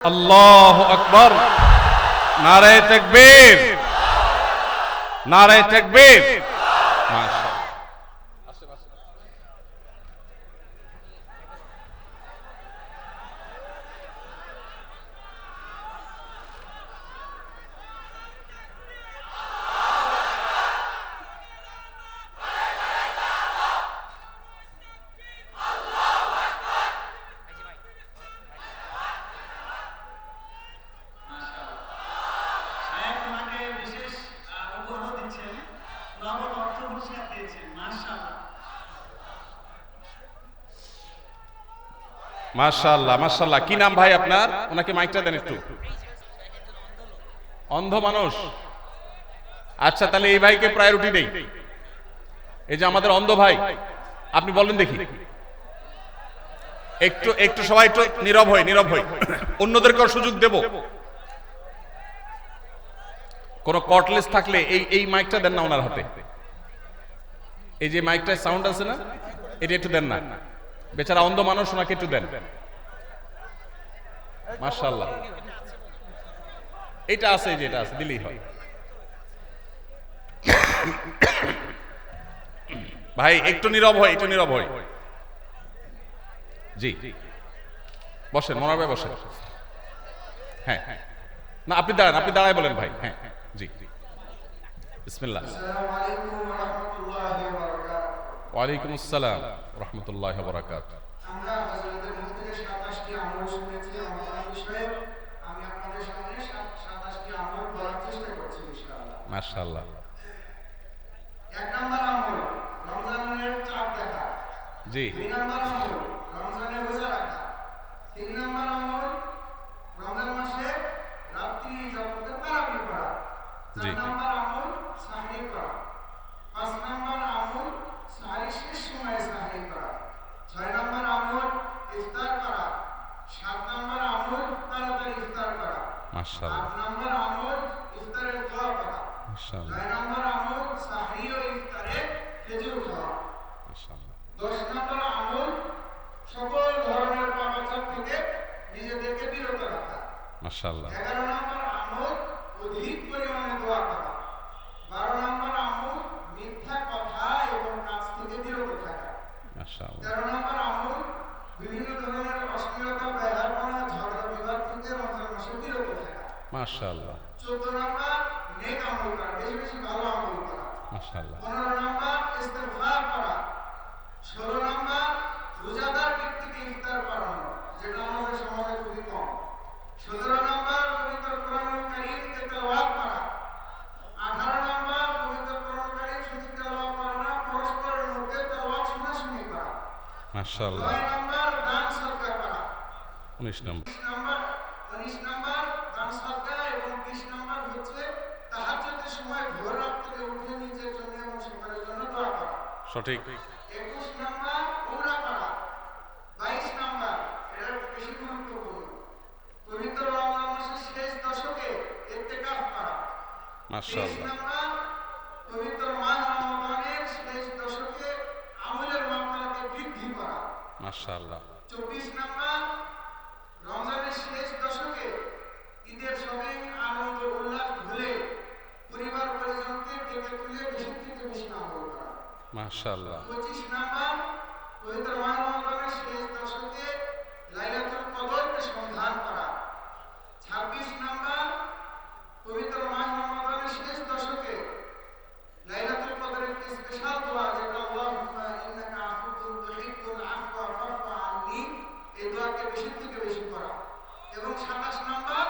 আল্লাহ আকবর। নারায় তকবীর। নারায় তকবীর। মাশাআল্লাহ। সাহেব ওনাকে বিশেষ আহ, উপহার দিচ্ছেন নগদ অর্থ পুরস্কার দিয়েছেন মাশাআল্লাহ মাশাআল্লাহ মাশাআল্লাহ। কি নাম ভাই আপনার? ওনাকে মাইকটা দেন একটু। অন্ধ মানুষ। আচ্ছা তাহলে এই ভাইকে প্রায়োরিটি দেই। এই যে আমাদের অন্ধ ভাই, আপনি বলেন দেখি। একটু একটু সবাই একটু নীরব হই নীরব হই। অন্যদেরকেও সুযোগ দেব। কোন কটলেস থাকলে এই এই মাইকটা দেন না ওনার হাতে। এই যে মাইকটার সাউন্ড আছে না, এটা একটু দেন না। বেচারা অন্ধ মানুষ ওনাকে একটু দেন। মার্শাল এটা আছে যেটা আছে দিলেই হয়। ভাই একটু নীরব হয় একটু নীরব হয় জি। বসেন মনে ভাই বসেন। হ্যাঁ। না আপনি দাঁড়ান আপনি দাঁড়ায় বলেন ভাই। হ্যাঁ, হ্যাঁ জি। ইসমিল্লা ওয়ালাইকুম আসসালাম। রহমতুল্লাহ বরাকাত। আমরা হজরতের মুখ থেকে সাতাশটি আমল শুনেছি আমার বিষয়ে আমি আপনাদের সামনে সাত- সাতাশটি আমল বলার চেষ্টা করছি ইনশাআল্লাহ। মাশাআল্লাহ। এক নম্বর আমল রমজানের চাপ দেখা। জি। দুই নম্বর আমল রমজানে রোজা রাখা। তিন নম্বর আমল রমজান মাসে রাত্রি জগতের তারাবি করা চার নম্বর আমল সাহরি করা। পাঁচ নম্বর আমল সাহরি শেষ সময়ে সাহরি করা। ছয় নম্বর আমল ইফতার করা। সাত নম্বর আমল তাড়াতাড়ি ইফতার করা। মাশাআল্লাহ। আট নম্বর আমল ইফতারের দোয়া করা। মাশাআল্লাহ। নয় নম্বর আমল সাহরি ও ইফতারে খেজুর খাওয়া। মাশাআল্লাহ। দশ নম্বর আমল সকল ধরনের পাপাচার থেকে নিজেদেরকে বিরত রাখা। মাশাআল্লাহ। এগারো নম্বর আমল অধিক পরিমাণে দোয়া করা। বারো নম্বর আমল মিথ্যা কথা এবং কাজ থেকে বিরত থাকা মাশাআল্লাহ তেরো নম্বর আমল বিভিন্ন ধরনের অশ্লীলতা ব্যবহার ঝগড়া বিবাদ থেকে বিরত থাকা। মাশাআল্লাহ। চোদ্দ নম্বর নেক আমল করা বেশি বেশি ভালো আমল করা। মাশাআল্লাহ। পনেরো নম্বর করা। ষোলো নম্বর রোজাদার ব্যক্তিকে ইফতার করানো যেটা আমাদের সমাজে খুবই কম। সতেরো নম্বর পবিত্র কোরআনুল কারীমকে তেলাওয়াত করা আঠারো নম্বর পবিত্র কোরআনুল কারীম শুধু তেলাওয়াত করা না পরস্পরের মধ্যে তেলাওয়াত শোনাশুনি করা মাশাআল্লাহ নয় নম্বর দান সদকা করা 19 নম্বর বিশ নম্বর উনিশ নম্বর এবং বিশ নম্বর হচ্ছে তাহাজ্জুদের সময় ভোর রাত থেকে উঠে নিজের জন্য এবং সকালের জন্য দোয়া করা সঠিক একুশ নাম্বার উমরা করা বাইশ নাম্বার এটা বেশি গুরুত্বপূর্ণ পবিত্র রমজান মাসের শেষ দশকে ইত্তেকাফ করা তেইশ মাশাআল্লাহ নাম্বার পবিত্র মাহ রমজানের শেষ দশকে আমলের মাত্রাকে বৃদ্ধি করা মাশাআল্লাহ চব্বিশ নাম্বার রমজানের শেষ দশকে ঈদের সবাই আনন্দ উল্লাস ভুলে পরিবার পরিজনকে ডেকে তুলে বেশি থেকে বেশি আমল করা। মাশাআল্লাহ। পঁচিশ নাম্বার পবিত্র মাহ রমজানের শেষ দশকে লাইলাতুল কদরকে সন্ধান করা। ছাব্বিশ নাম্বার পবিত্র মাহ রমজানের শেষ দশকে লাইলাতুল কদরের একটি স্পেশাল দোয়া যেটা আল্লাহুম্মা ইন্নাকা আফুউন তুহিব্বুল আফওয়া ফাফু আননি এই দোয়াকে বেশি থেকে বেশি করা এবং সাতাশ নাম্বার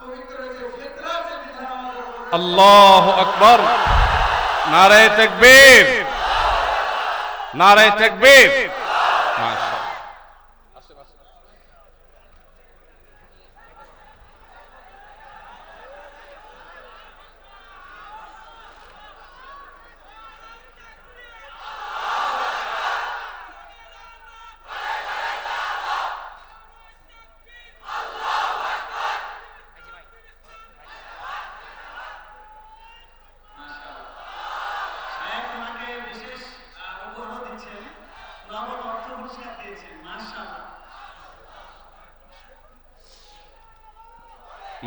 পবিত্র যে ফিতরা যে বিধান আমাদের উপর আল্লাহ আকবর। নারায় তকবীর। নারায় তকবীর মাশাআল্লাহ সাহেব ওনাকে বিশেষ আহ, উপহার দিচ্ছেন নগদ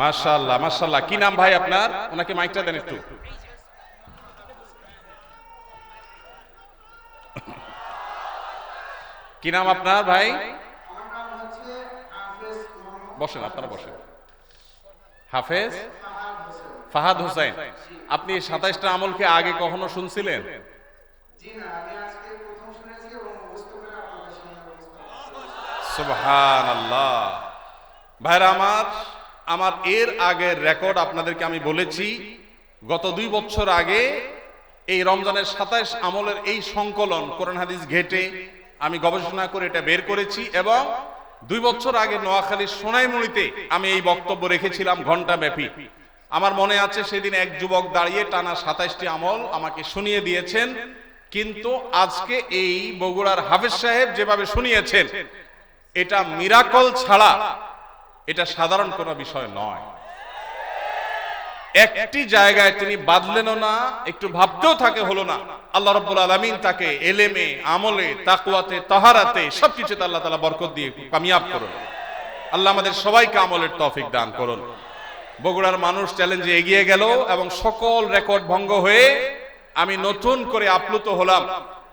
মাশাআল্লাহ মাশাআল্লাহ। কি নাম ভাই আপনার? ওনাকে মাইকটা দেন একটু। কি নাম আপনার ভাই? বসেন, আপনারা বসেন। হাফেজ ফাহাদ হোসেন। আপনি সাতাইশটা আমলকে আগে কখনো শুনছিলেন? আল্লাহ ভাইরা আমার আমার এর আগের রেকর্ড আপনাদেরকে আমি বলেছি, গত দুই বছর আগে এই রমজানের সাতাইশ আমলের এই সংকলন কোরআন হাদিস ঘেটে আমি গবেষণা করে এটা বের করেছি এবং দুই বছর আগে নোয়াখালীর সোনাইমুড়িতে আমি এই বক্তব্য রেখেছিলাম ঘণ্টা ব্যাপী আমার মনে আছে সেদিন এক যুবক দাঁড়িয়ে টানা সাতাইশটি আমল আমাকে শুনিয়ে দিয়েছেন, কিন্তু আজকে এই বগুড়ার হাফেজ সাহেব যেভাবে শুনিয়েছেন, এটা মিরাকল ছাড়া এটা সাধারণ কোনো বিষয় নয়। একটি জায়গায় তিনি বাদলেনও না, একটু ভাবতেও থাকে হলো না। আল্লাহ রব্বুল আলমিন তাকে এলেমে, আমলে তাকুয়াতে তাহারাতে সবকিছুতে আল্লাহ তালা বরকত দিয়ে কামিয়াব করুন। আল্লাহ আমাদের সবাইকে আমলের তৌফিক দান করুন। বগুড়ার মানুষ চ্যালেঞ্জে এগিয়ে গেল এবং সকল রেকর্ড ভঙ্গ হয়ে আমি নতুন করে আপ্লুত হলাম।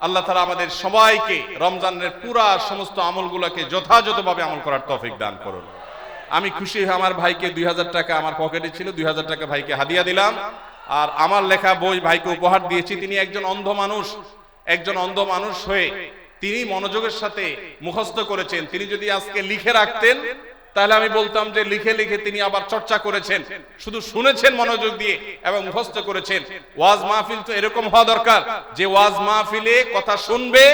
আল্লাহ তালা আমাদের সবাইকে রমজানের পুরা সমস্ত আমলগুলোকে যথাযথভাবে আমল করার তৌফিক দান করুন। আমি খুশি হয়ে আমার ভাইকে দুই হাজার টাকা আমার পকেটে ছিল, দুই হাজার টাকা ভাইকে হাদিয়া দিলাম। আর আমার লেখা বই ভাইকে উপহার দিয়েছি। তিনি একজন অন্ধ মানুষ, একজন অন্ধ মানুষ হয়ে তিনি মনোযোগের সাথে মুখস্থ করেছেন। তিনি যদি আজকে লিখে রাখতেন তাহলে আমি বলতাম যে লিখে লিখে তিনি আবার চর্চা করেছেন। শুধু শুনেছেন মনোযোগ দিয়ে এবং মুখস্থ করেছেন। ওয়াজ মাহফিল তো এরকম হওয়া দরকার যে ওয়াজ মাহফিলে কথা শুনবে,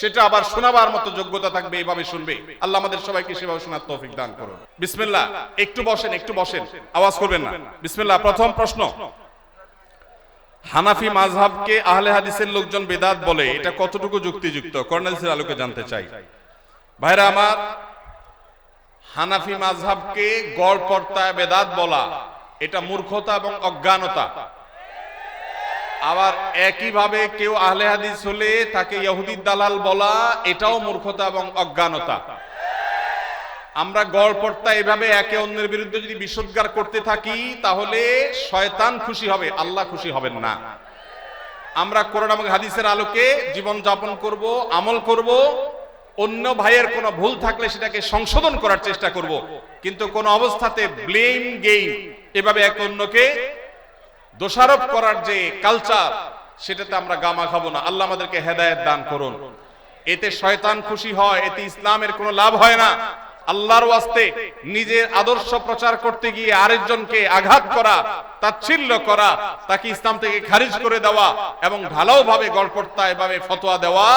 সেটা আবার শোনাবার মতো যোগ্যতা থাকবে এইভাবে শুনবে। আল্লাহ আমাদের সবাইকে সেভাবে শোনার তৌফিক দান করুন। বিসমিল্লাহ, একটু বসেন একটু বসেন, আওয়াজ করবেন না। বিসমিল্লাহ, প্রথম প্রশ্ন। হানাফি মাযহাবকে আহলে হাদিসের লোকজন বেদাত বলে, এটা কতটুকু যুক্তিযুক্ত? কর্নেলসের আলোকে জানতে চাই। ভাইরা, আমার হানাফি মাঝহাবকে গড় পর্তায় বেদাত বলা, এটা মূর্খতা এবং অজ্ঞানতা। আবার একইভাবে কেউ আহলে হাদিস হলে তাকে ইহুদির দালাল বলা, এটাও মূর্খতা এবং অজ্ঞানতা। আমরা গড় পর্তা এভাবে একে অন্যের বিরুদ্ধে যদি বিশুদ্ধার করতে থাকি, তাহলে শয়তান খুশি হবে, আল্লাহ খুশি হবেন না। আমরা কোরআন এবং হাদিসের আলোকে জীবন যাপন করব, আমল করব অন্য ভাইয়ের কোনো ভুল থাকলে সেটাকে সংশোধন করার চেষ্টা করব। কিন্তু কোন অবস্থাতে ব্লেম গেইম এভাবে এক অন্যকে দোষারোপ করার যে কালচার সেটাতে আমরা গামা খাব না। আল্লাহ আমাদেরকে হেদায়েত দান করুন। এতে শয়তান খুশি হয়, এতে ইসলামের কোনো লাভ হয় না। আল্লাহর ওয়াস্তে নিজের আদর্শ প্রচার করতে গিয়ে আরেকজনকে আঘাত করা, তাচ্ছিল্য করা, তাকে ইসলাম থেকে খারিজ করে দেওয়া এবং ঢালাও ভাবে গল্পর্তা এভাবে ফতোয়া দেওয়া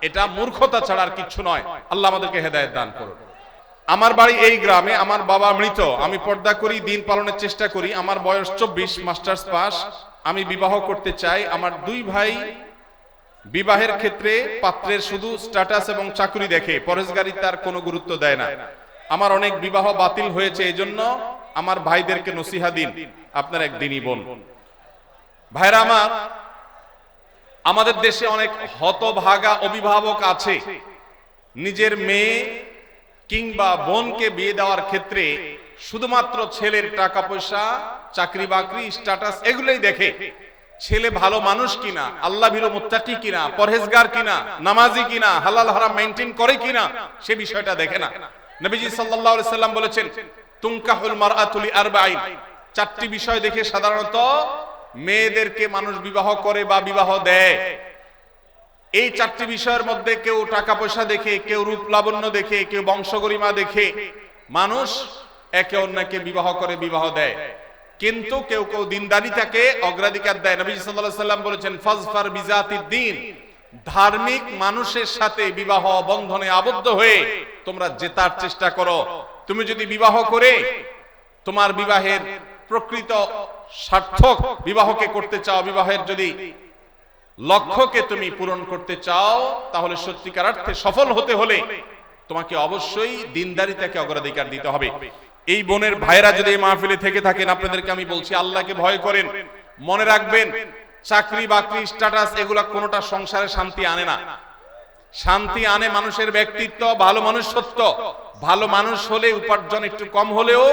এটা মূর্খতা ছাড়া আর কিচ্ছু নয়। আল্লাহ আমাদেরকে হেদায়েত দান করুন। আমার বাড়ি এই গ্রামে, আমার বাবা মৃত। আমি পর্দা করি, দিন পালনের চেষ্টা করি। আমার বয়স চব্বিশ, মাস্টার্স পাস। আমি বিবাহ করতে চাই। আমার দুই ভাই বিবাহের ক্ষেত্রে পাত্রের শুধু স্ট্যাটাস এবং চাকরি দেখে। পরেশগারি তার কোনো গুরুত্ব দেয় না। আমার অনেক বিবাহ বাতিল হয়েছে এজন্য আমার ভাইদেরকে নসিহা দিন। আপনার একদিনই বোন। ভাইরা আমার আমাদের দেশে অনেক হতভাগা অভিভাবক আছে। নিজের মেয়ে কিংবা বোনকে বিয়ে দেওয়ার ক্ষেত্রে শুধুমাত্র ছেলের টাকা পয়সা, চাকরি বাকরি স্ট্যাটাস এগুলোই দেখে। ছেলে ভালো মানুষ কিনা, আল্লাহ ভীরু মুত্তাকি কিনা, পরহেজগার কিনা, নামাজি কিনা, হালাল হারাম মেনটেন করে কিনা, সে বিষয়টা দেখে না। নবীজি সাল্লাল্লাহু সাল্লাম বলেছেন, তুনকাহুল মারআতুলি আরবাইন। চারটি বিষয় দেখে সাধারণত মেয়েদেরকে মানুষ বিবাহ করে বা বিবাহ দেয়। এই চারটি বিষয়ের মধ্যে কেউ টাকা পয়সা দেখে, কেউ রূপ লাবণ্য দেখে, কেউ বংশগরিমা দেখে মানুষ একে অন্যকে বিবাহ করে, বিবাহ দেয়। কিন্তু কেউ কেউ দিনদারিতাকে অগ্রাধিকার দেয়। নবী সাল্লাল্লাহু সাল্লাম বলেছেন, ফাজফার বিজাতিদ দিন। ধার্মিক মানুষের সাথে বিবাহ বন্ধনে আবদ্ধ হয়ে তোমরা জেতার চেষ্টা করো। তুমি যদি বিবাহ করে, তোমার বিবাহের প্রকৃত সার্থক বিবাহকে করতে চাও, বিবাহের যদি লক্ষ্যকে তুমি পূরণ করতে চাও, তাহলে সত্যিকার অর্থে সফল হতে হলে তোমাকে অবশ্যই দিনদারিতাকে অগ্রাধিকার দিতে হবে। এই বোনের ভাইরা যদি এই মাহফিলে থেকে থাকেন, আপনাদেরকে আমি বলছি, আল্লাহকে ভয় করেন, মনে রাখবেন, চাকরি বাকরি স্ট্যাটাস এগুলা কোনোটা সংসারে শান্তি আনে না। শান্তি আনে মানুষের ব্যক্তিত্ব, ভালো মানুষ সত্য। ভালো মানুষ হলে উপার্জন একটু কম হলেও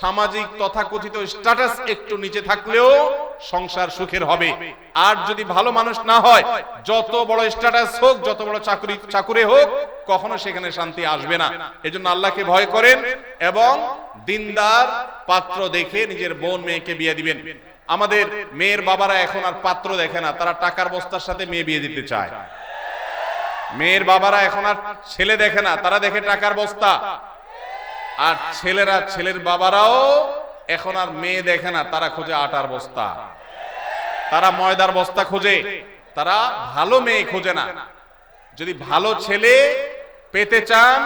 সামাজিক তথাকথিত স্ট্যাটাস একটু নিচে থাকলেও সংসার সুখের হবে। আর যদি ভালো মানুষ না হয়, যত বড় স্ট্যাটাস হোক, যত বড় চাকরি, চাকুরে হোক, কখনো সেখানে শান্তি আসবে না। এজন্য আল্লাহকে ভয় করেন এবং দিনদার পাত্র দেখে নিজের বোন মেয়েকে বিয়ে দিবেন। আমাদের মেয়ের বাবারা এখন আর পাত্র দেখে না, তারা টাকার বস্তার সাথে মেয়ে বিয়ে দিতে চায়। মেয়ের বাবারা এখন আর ছেলে দেখে না, তারা দেখে টাকার বস্তা। আর ছেলেরা, ছেলের বাবারাও এখন আর মেয়ে দেখে না, তারা খোঁজে আটার বস্তা। তারা ময়দার বস্তা খোঁজে, তারা ভালো মেয়ে খোঁজে না। যদি ভালো ছেলে পেতে চান,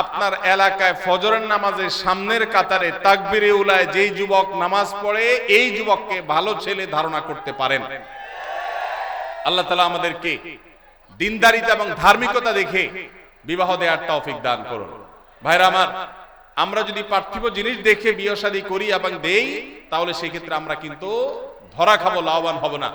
আপনার এলাকায় ফজরের নামাজের সামনের কাতারে তাকবিরে উলায় যেই যুবক নামাজ পড়ে, এই যুবককে ভালো ছেলে ধারণা করতে পারেন। আল্লাহ তালা আমাদেরকে দিনদারিতা এবং ধার্মিকতা দেখে বিবাহ দেওয়ার তৌফিক দান করুন। ভাইরা আমার আমরা যদি পার্থিব জিনিস দেখে বিয়ে শাদী করি এবং দেই, তাহলে সেই ক্ষেত্রে আমরা কিন্তু ধরা খাব লাভবান হব না।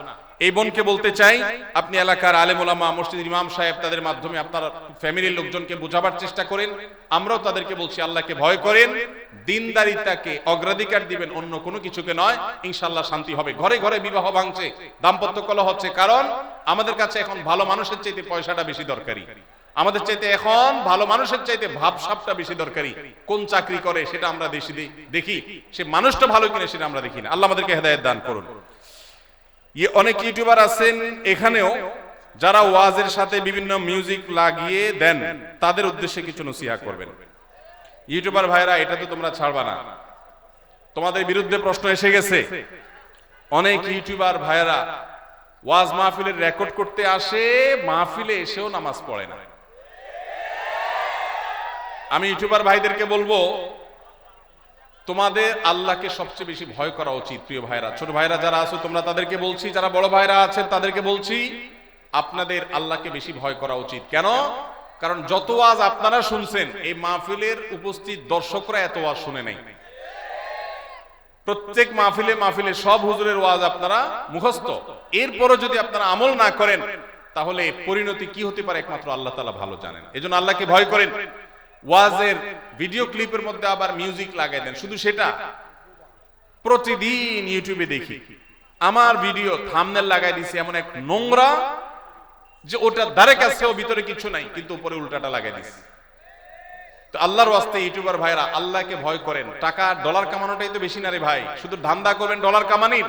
এই বোনকে বলতে চাই, আপনি এলাকার আলেম ওলামা মসজিদ ইমাম সাহেব, তাদের মাধ্যমে আপনার ফ্যামিলির লোকজনকে বোঝাবার চেষ্টা করেন। আমরাও তাদেরকে বলছি, আল্লাহকে ভয় করেন, দিনদারিতাকে অগ্রাধিকার দিবেন, অন্য কোনো কিছুকে নয়। ইনশাল্লাহ শান্তি হবে। ঘরে ঘরে বিবাহ ভাঙছে, দাম্পত্য কলহ হচ্ছে, কারণ আমাদের কাছে এখন ভালো মানুষের চাইতে পয়সাটা বেশি দরকারি। আমাদের চাইতে এখন ভালো মানুষের চাইতে ভাবসাবটা বেশি দরকারি। কোন চাকরি করে সেটা আমরা দেশি দেখি। সে মানুষটা ভালো কিনা সেটা আমরা দেখি না। আল্লাহ আমাদেরকে হেদায়ত দান করুন। ইয়ে অনেক ইউটিউবার আছেন এখানেও, যারা ওয়াজের সাথে বিভিন্ন মিউজিক লাগিয়ে দেন, তাদের উদ্দেশ্যে কিছু নসিহা করবেন। ইউটিউবার ভাইরা, এটা তো তোমরা ছাড়বা না। তোমাদের বিরুদ্ধে প্রশ্ন এসে গেছে। অনেক ইউটিউবার ভাইরা ওয়াজ মাহফিলের রেকর্ড করতে আসে, মাহফিলে এসেও নামাজ পড়ে না। আমি ইউটিউবার ভাইদেরকে বলব, তোমাদের আল্লাহকে সবচেয়ে বেশি ভয় করা উচিত, প্রিয় ভাইরা ছোট ভাইরা যারা আছো, তোমরা তাদেরকে বলছি, যারা বড় ভাইরা আছেন, তাদেরকে বলছি, আপনাদের আল্লাহকে বেশি ভয় করা উচিত। কেন? কারণ যত আজ আপনারা শুনছেন, এই মাহফিলের উপস্থিত দর্শকরা এত ওয়াজ শুনে নাই। প্রত্যেক মাহফিলে মাহফিলে সব হুজুরের ওয়াজ আপনারা মুখস্থ। এরপরও যদি আপনারা আমল না করেন, তাহলে পরিণতি কি হতে পারে একমাত্র আল্লাহ তালা ভালো জানেন। এজন্য আল্লাহকে ভয় করেন। ওয়াজের ভিডিও ক্লিপের মধ্যে আবার মিউজিক লাগাই দেন। শুধু সেটা? প্রতিদিন ইউটিউবে দেখি। আমার ভিডিও থামনেল লাগাই দিছে এমন এক নোংরা যে ওটা ধারে কাছেও ভিতরে কিছু নাই, কিন্তু উপরে উল্টাটা লাগাই দিছে। তো আল্লাহর ওয়াস্তে ইউটিউবার ভাইরা আল্লাহকে ভয় করেন। টাকা ডলার কামানোটাই তো বেশি না রে ভাই। শুধু ধান্দা করবেন ডলার কামানির,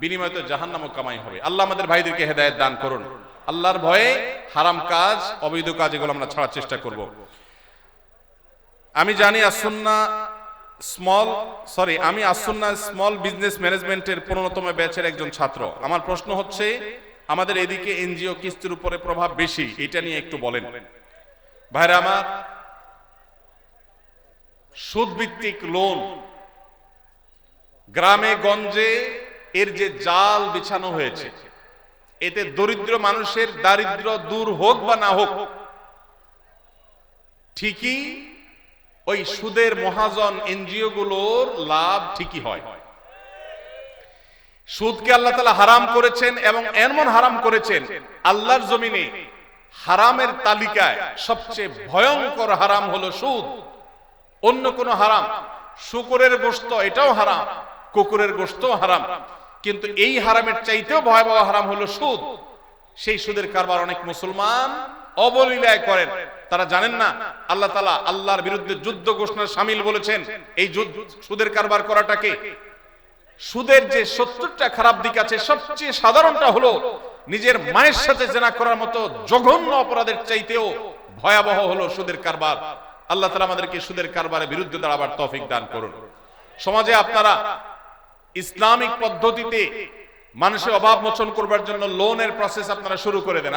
বিনিময়ে তো জাহান্নামও কামাই হবে। আল্লাহ আমাদের ভাইদেরকে হেদায়েত দান করুন। আল্লাহর ভয়ে হারাম কাজ, অবৈধ কাজ এগুলো আমরা ছাড়ার চেষ্টা করব। আমি জানি আসুন্না স্মল সরি আমি আসুন্না স্মল বিজনেস ম্যানেজমেন্টের পনেরোতম ব্যাচের একজন ছাত্র। আমার প্রশ্ন হচ্ছে, আমাদের এদিকে এনজিও কিস্তির উপরে প্রভাব বেশি, এটা নিয়ে একটু বলেন। ভাইরা আমার, সুদভিত্তিক লোন গ্রামে গঞ্জে এর যে জাল বিছানো হয়েছে, এতে দরিদ্র মানুষের দারিদ্র দূর হোক বা না হোক, ঠিকই ওই সুদের মহাজন এনজিও গুলোর লাভ ঠিকই হয়। সুদকে আল্লাহ তালা হারাম করেছেন এবং এমন হারাম করেছেন, আল্লাহর জমিনে হারামের তালিকায় সবচেয়ে ভয়ঙ্কর হারাম হলো সুদ। অন্য কোন হারাম, শুকুরের গোস্ত এটাও হারাম, কুকুরের গোস্তও হারাম। কিন্তু এই হারামের চাইতেও ভয়াবহ হারাম হলো সুদ। সেই সুদের কারবার অনেক মুসলমান অবলীলায় করেন। তারা জানেন না, আল্লাহ তালা আল্লাহর বিরুদ্ধে যুদ্ধ ঘোষণার সামিল বলেছেন। এই সুদের কারবার করাটাকে সুদের যে সত্তরটা খারাপ দিক আছে, সবচেয়ে সাধারণটা হলো নিজের মায়ের সাথে জেনা করার মতো জঘন্য অপরাধের চাইতেও ভয়াবহ হলো সুদের কারবার। আল্লাহ তালা আমাদেরকে সুদের কারবারের বিরুদ্ধে দাঁড়াবার তৌফিক দান করুন। সমাজে আপনারা ইসলামিক পদ্ধতিতে মানুষের অভাব মোচন করবার জন্য লোনের প্রসেস আপনারা শুরু করে দেন।